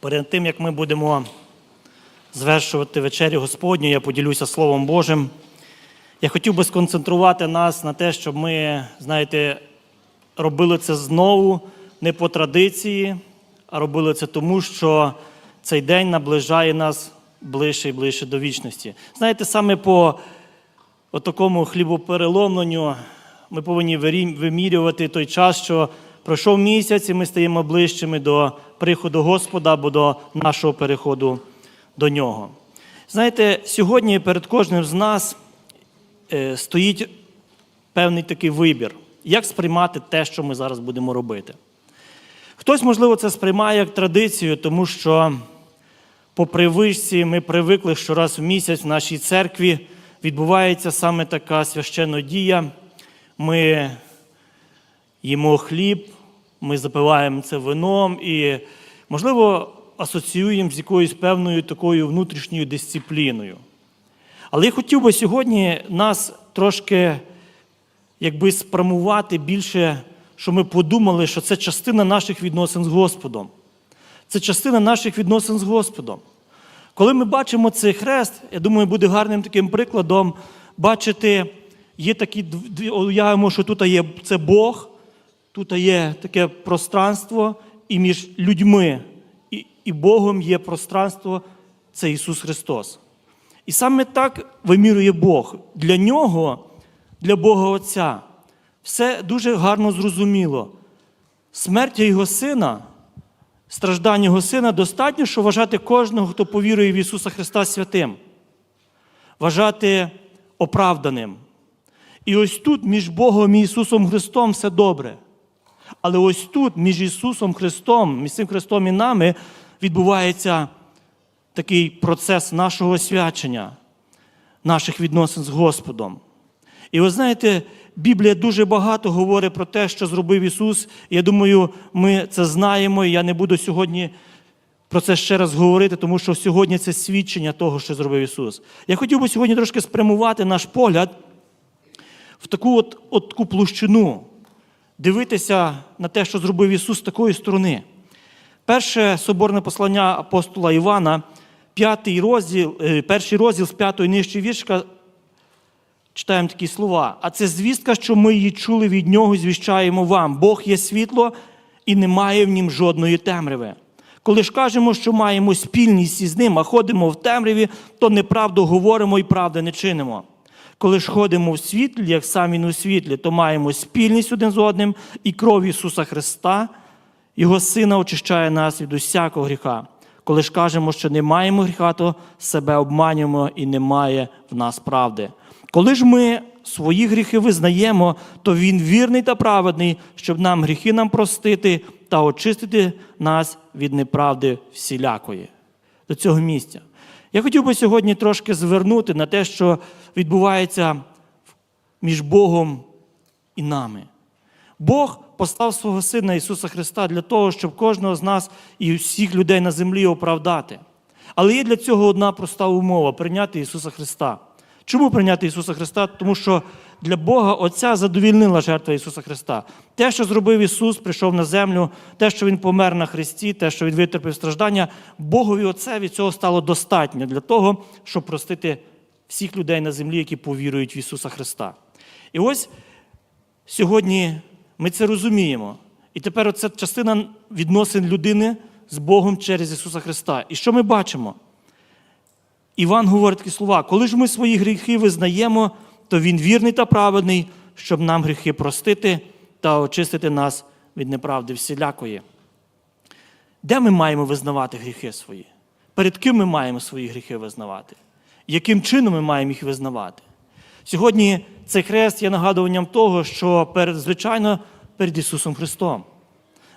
Перед тим, як ми будемо звершувати вечерю Господню, я поділюся Словом Божим. Я хотів би сконцентрувати нас на те, щоб ми, знаєте, робили це знову не по традиції, а робили це тому, що цей день наближає нас ближче і ближче до вічності. Знаєте, саме по такому хлібопереломленню ми повинні вимірювати той час, що пройшов місяць, і ми стаємо ближчими до приходу Господа або до нашого переходу до нього. Знаєте, сьогодні перед кожним з нас е, стоїть певний такий вибір, як сприймати те, що ми зараз будемо робити. Хтось, можливо, це сприймає як традицію, тому що по привичці ми привикли, що раз в місяць в нашій церкві відбувається саме така священна дія. Ми їмо хліб, ми запиваємо це вином і, можливо, асоціюємо з якоюсь певною такою внутрішньою дисципліною. Але я хотів би сьогодні нас трошки якби спрямувати більше, що ми подумали, що це частина наших відносин з Господом. Це частина наших відносин з Господом. Коли ми бачимо цей хрест, я думаю, буде гарним таким прикладом бачити, є такі, уявимо, що тут є це Бог, тут є таке пространство, і між людьми і, і Богом є пространство, це Ісус Христос. І саме так вимірює Бог. Для нього, для Бога Отця, все дуже гарно зрозуміло. Смерть Його Сина, страждання Його Сина достатньо, щоб вважати кожного, хто повірує в Ісуса Христа святим, вважати оправданим. І ось тут між Богом і Ісусом Христом все добре. Але ось тут, між Ісусом Христом, між цим Христом і нами, відбувається такий процес нашого освячення, наших відносин з Господом. І ви знаєте, Біблія дуже багато говорить про те, що зробив Ісус. Я думаю, ми це знаємо, і я не буду сьогодні про це ще раз говорити, тому що сьогодні це свідчення того, що зробив Ісус. Я хотів би сьогодні трошки спрямувати наш погляд в таку от, от таку площину, дивитися на те, що зробив Ісус з такої сторони. Перше соборне послання апостола Івана, п'ятий розділ, е, перший розділ з п'ятої нижчої віршка, читаємо такі слова. А це звістка, що ми її чули від нього і звіщаємо вам. Бог є світло і немає в нім жодної темряви. Коли ж кажемо, що маємо спільність із ним, а ходимо в темряві, то неправду говоримо і правди не чинимо. Коли ж ходимо в світлі, як сам він у світлі, то маємо спільність один з одним, і кров Ісуса Христа, Його Сина очищає нас від усякого гріха. Коли ж кажемо, що не маємо гріха, то себе обманюємо і немає в нас правди. Коли ж ми свої гріхи визнаємо, то Він вірний та праведний, щоб нам гріхи нам простити та очистити нас від неправди всілякої. До цього місця. Я хотів би сьогодні трошки звернути на те, що відбувається між Богом і нами. Бог послав свого Сина Ісуса Христа для того, щоб кожного з нас і всіх людей на землі оправдати. Але є для цього одна проста умова прийняти Ісуса Христа. Чому прийняти Ісуса Христа? Тому що для Бога Отця задовільнила жертва Ісуса Христа. Те, що зробив Ісус, прийшов на землю, те, що Він помер на Христі, те, що Він витерпів страждання, Богові Отцеві цього стало достатньо для того, щоб простити всіх людей на землі, які повірують в Ісуса Христа. І ось Сьогодні ми це розуміємо. І тепер це частина відносин людини з Богом через Ісуса Христа. І що ми бачимо? Іван говорить такі слова: коли ж ми свої гріхи визнаємо, то Він вірний та праведний, щоб нам гріхи простити та очистити нас від неправди всілякої. Де ми маємо визнавати гріхи свої? Перед ким ми маємо свої гріхи визнавати? Яким чином ми маємо їх визнавати? Сьогодні цей хрест є нагадуванням того, що перед, звичайно, перед Ісусом Христом.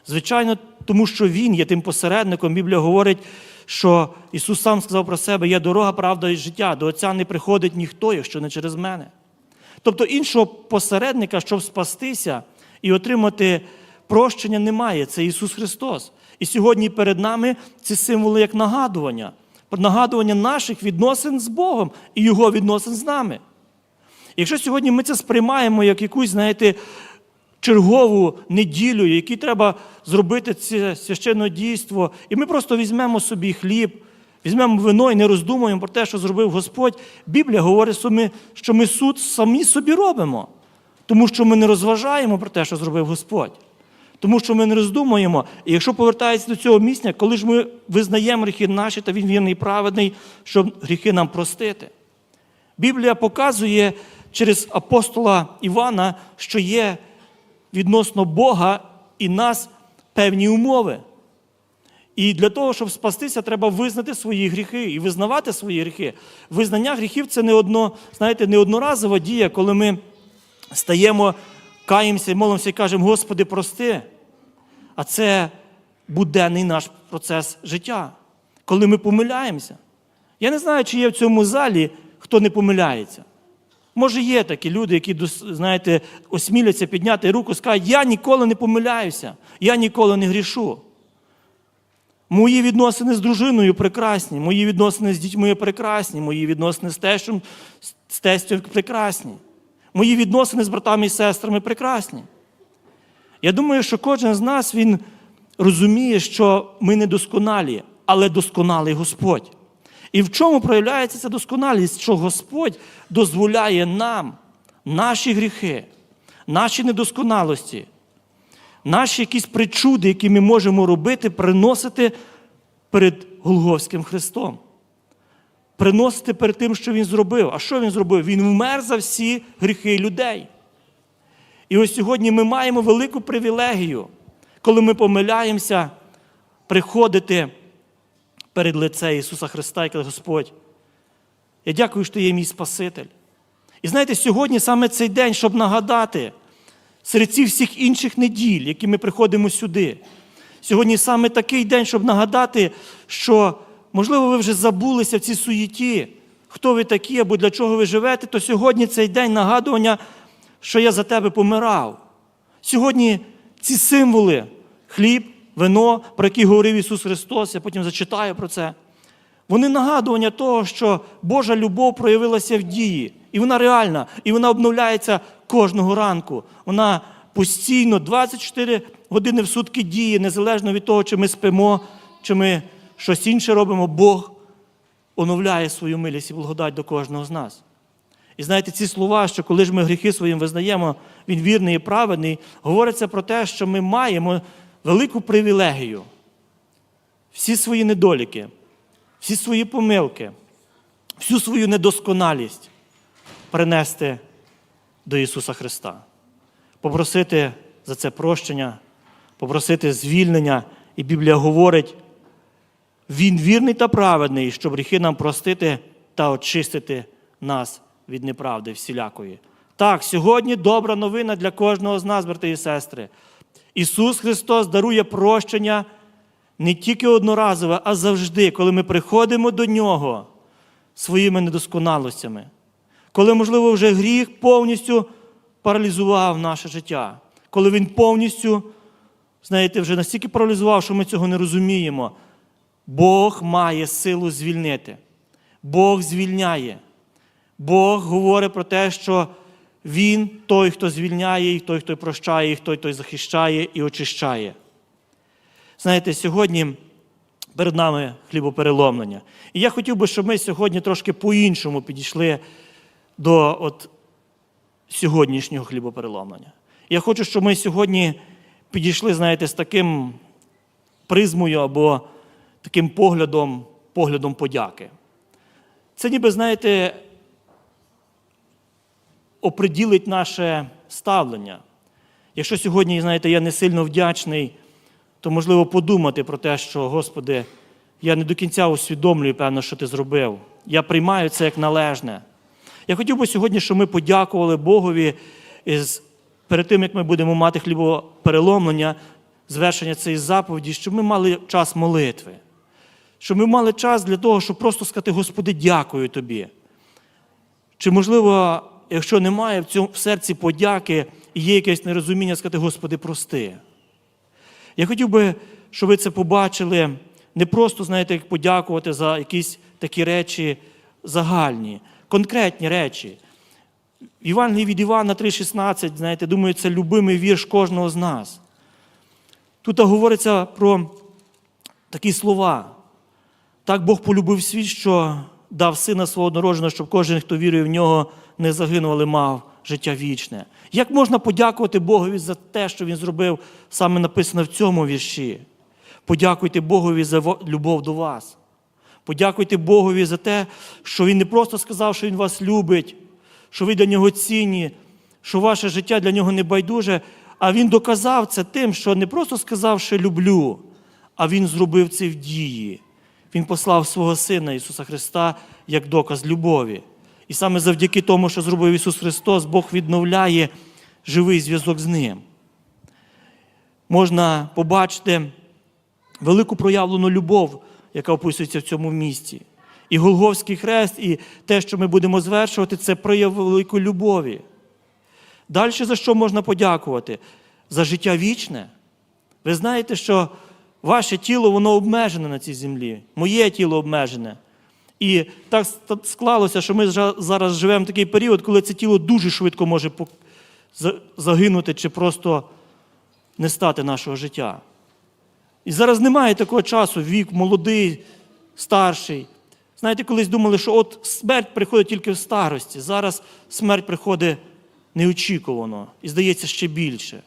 Звичайно, тому що Він є тим посередником. Біблія говорить, що Ісус сам сказав про себе: є дорога, правда і життя. До Отця не приходить ніхто, якщо не через мене. Тобто іншого посередника, щоб спастися і отримати прощення, немає. Це Ісус Христос. І сьогодні перед нами ці символи як нагадування. Нагадування наших відносин з Богом і Його відносин з нами. Якщо сьогодні ми це сприймаємо як якусь, знаєте, чергову неділю, які треба зробити це священне дійство, і ми просто візьмемо собі хліб, візьмемо вино і не роздумуємо про те, що зробив Господь. Біблія говорить, що ми, що ми суд самі собі робимо, тому що ми не розважаємо про те, що зробив Господь. Тому що ми не роздумуємо. І якщо повертається до цього місця, коли ж ми визнаємо гріхи наші, та він вірний і праведний, щоб гріхи нам простити. Біблія показує через апостола Івана, що є відносно Бога і нас певні умови. І для того, щоб спастися, треба визнати свої гріхи і визнавати свої гріхи. Визнання гріхів це не одно, знаєте, не одноразова дія, коли ми стаємо, каємося, молимося і кажемо, Господи, прости. А це буденний наш процес життя, коли ми помиляємося. Я не знаю, чи є в цьому залі хто не помиляється. Може, є такі люди, які, знаєте, осміляться підняти руку і скажуть, я ніколи не помиляюся, я ніколи не грішу. Мої відносини з дружиною прекрасні, мої відносини з дітьми прекрасні, мої відносини з тещом, з тестю прекрасні. Мої відносини з братами і сестрами прекрасні. Я думаю, що кожен з нас він розуміє, що ми недосконалі, але досконалий Господь. І в чому проявляється ця досконалість, що Господь дозволяє нам наші гріхи, наші недосконалості, наші якісь причуди, які ми можемо робити, приносити перед Голговським Христом. Приносити перед тим, що Він зробив. А що Він зробив? Він вмер за всі гріхи людей. І ось сьогодні ми маємо велику привілегію, коли ми помиляємося, приходити перед лице Ісуса Христа і каже, Господь, я дякую, що ти є мій Спаситель. І знаєте, сьогодні саме цей день, щоб нагадати серед цих всіх інших неділь, які ми приходимо сюди. Сьогодні саме такий день, щоб нагадати, що, можливо, ви вже забулися в цій суєті, хто ви такі або для чого ви живете, то сьогодні цей день нагадування, що я за тебе помирав. Сьогодні ці символи хліб, вино, про які говорив Ісус Христос, я потім зачитаю про це. Вони нагадування того, що Божа любов проявилася в дії, і вона реальна, і вона обновляється кожного ранку. Вона постійно 24 години в сутки діє, незалежно від того, чи ми спимо, чи ми щось інше робимо. Бог оновляє свою милість і благодать до кожного з нас. І знаєте, ці слова, що коли ж ми гріхи своїм визнаємо, він вірний і праведний, говориться про те, що ми маємо велику привілегію. Всі свої недоліки, всі свої помилки, всю свою недосконалість принести до Ісуса Христа, попросити за це прощення, попросити звільнення. І Біблія говорить, Він вірний та праведний, щоб гріхи нам простити та очистити нас від неправди всілякої. Так, сьогодні добра новина для кожного з нас, брати і сестри. Ісус Христос дарує прощення не тільки одноразове, а завжди, коли ми приходимо до Нього своїми недосконалостями, коли, можливо, вже гріх повністю паралізував наше життя, коли Він повністю, знаєте, вже настільки паралізував, що ми цього не розуміємо. Бог має силу звільнити. Бог звільняє. Бог говорить про те, що Він той, хто звільняє, і той, хто прощає, і той, хто захищає і очищає. Знаєте, сьогодні перед нами хлібопереломлення. І я хотів би, щоб ми сьогодні трошки по-іншому підійшли до от сьогоднішнього хлібопереломлення. Я хочу, щоб ми сьогодні підійшли, знаєте, з таким призмою або таким поглядом, поглядом подяки. Це ніби, знаєте, оприділить наше ставлення. Якщо сьогодні, знаєте, я не сильно вдячний, то можливо подумати про те, що, Господи, я не до кінця усвідомлюю, певно, що ти зробив. Я приймаю це як належне. Я хотів би сьогодні, щоб ми подякували Богові із, перед тим, як ми будемо мати хлібопереломлення, звершення цієї заповіді, щоб ми мали час молитви. Щоб ми мали час для того, щоб просто сказати, Господи, дякую Тобі. Чи, можливо, якщо немає в цьому в серці подяки і є якесь нерозуміння, сказати, Господи, прости. Я хотів би, щоб ви це побачили, не просто, знаєте, як подякувати за якісь такі речі загальні, конкретні речі. В від Івана 3,16, знаєте, думаю, це любимий вірш кожного з нас. Тут говориться про такі слова. Так Бог полюбив світ, що дав сина свого однородженого, щоб кожен, хто вірує в нього, не загинув, але мав життя вічне. Як можна подякувати Богові за те, що Він зробив, саме написано в цьому вірші? Подякуйте Богові за любов до вас. Подякуйте Богові за те, що Він не просто сказав, що Він вас любить, що ви для нього цінні, що ваше життя для нього не байдуже, а Він доказав це тим, що не просто сказав, що люблю, а Він зробив це в дії. Він послав свого Сина Ісуса Христа як доказ любові. І саме завдяки тому, що зробив Ісус Христос, Бог відновляє живий зв'язок з Ним. Можна побачити велику проявлену любов, яка описується в цьому місці. І Голговський хрест, і те, що ми будемо звершувати, це прояв великої любові. Далі за що можна подякувати? За життя вічне. Ви знаєте, що ваше тіло воно обмежене на цій землі, моє тіло обмежене. І так склалося, що ми зараз живемо в такий період, коли це тіло дуже швидко може загинути чи просто не стати нашого життя. І зараз немає такого часу, вік молодий, старший. Знаєте, колись думали, що от смерть приходить тільки в старості. Зараз смерть приходить неочікувано і здається ще більше.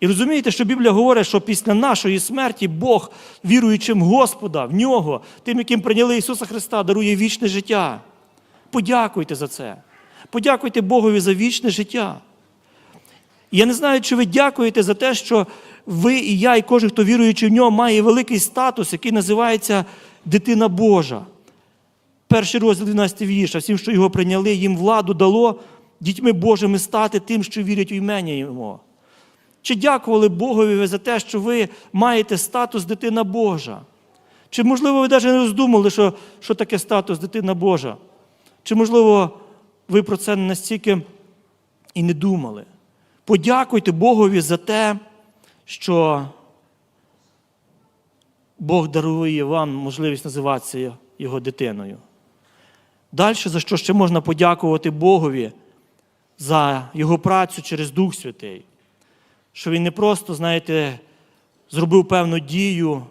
І розумієте, що Біблія говорить, що після нашої смерті Бог, віруючим Господа, в нього, тим, яким прийняли Ісуса Христа, дарує вічне життя. Подякуйте за це. Подякуйте Богові за вічне життя. І Я не знаю, чи ви дякуєте за те, що ви і я, і кожен, хто віруючи в нього, має великий статус, який називається дитина Божа. Перший розділ 12 вірша, всім, що його прийняли, їм владу дало дітьми Божими стати тим, що вірять у імення Його. Чи дякували Богові ви за те, що ви маєте статус дитина Божа? Чи, можливо, ви навіть не роздумали, що, що таке статус дитина Божа? Чи, можливо, ви про це настільки і не думали? Подякуйте Богові за те, що Бог дарує вам можливість називатися Його дитиною. Далі, за що ще можна подякувати Богові за Його працю через Дух Святий. Що Він не просто, знаєте, зробив певну дію,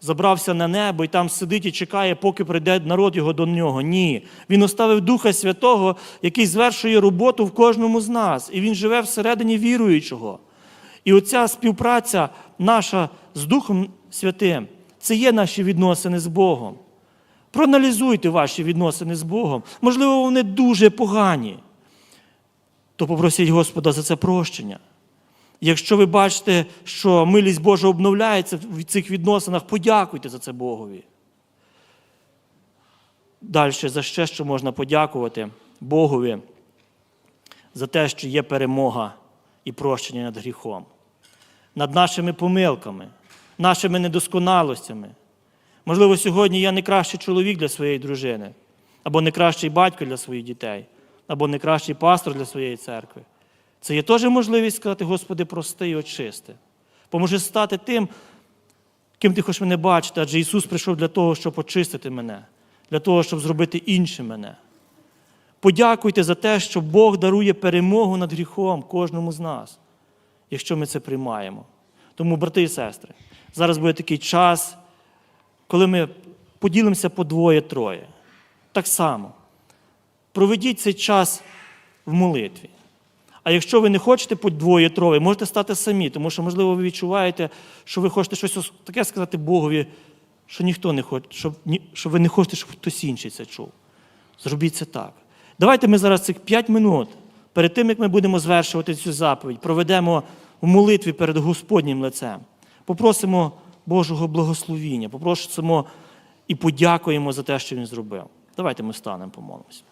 забрався на небо і там сидить і чекає, поки прийде народ його до нього. Ні. Він оставив Духа Святого, який звершує роботу в кожному з нас, і він живе всередині віруючого. І оця співпраця наша з Духом Святим це є наші відносини з Богом. Проаналізуйте ваші відносини з Богом. Можливо, вони дуже погані. То попросіть Господа за це прощення. Якщо ви бачите, що милість Божа обновляється в цих відносинах, подякуйте за це Богові. Далі, за ще що можна подякувати Богові за те, що є перемога і прощення над гріхом, над нашими помилками, нашими недосконалостями. Можливо, сьогодні я не кращий чоловік для своєї дружини, або не кращий батько для своїх дітей, або не кращий пастор для своєї церкви. Це є теж можливість сказати, Господи, прости і очисти. Поможи стати тим, ким ти хочеш мене бачити, адже Ісус прийшов для того, щоб очистити мене, для того, щоб зробити іншим мене. Подякуйте за те, що Бог дарує перемогу над гріхом кожному з нас, якщо ми це приймаємо. Тому, брати і сестри, зараз буде такий час, коли ми поділимося по двоє-троє. Так само. Проведіть цей час в молитві. А якщо ви не хочете по двоє-троє, можете стати самі, тому що, можливо, ви відчуваєте, що ви хочете щось таке сказати Богові, що ніхто не хоче, щоб, що ви не хочете, щоб хтось інший це чув. Зробіть це так. Давайте ми зараз цих 5 минут, перед тим, як ми будемо звершувати цю заповідь, проведемо в молитві перед Господнім лицем. Попросимо Божого благословіння, попросимо і подякуємо за те, що Він зробив. Давайте ми станемо, помолимося.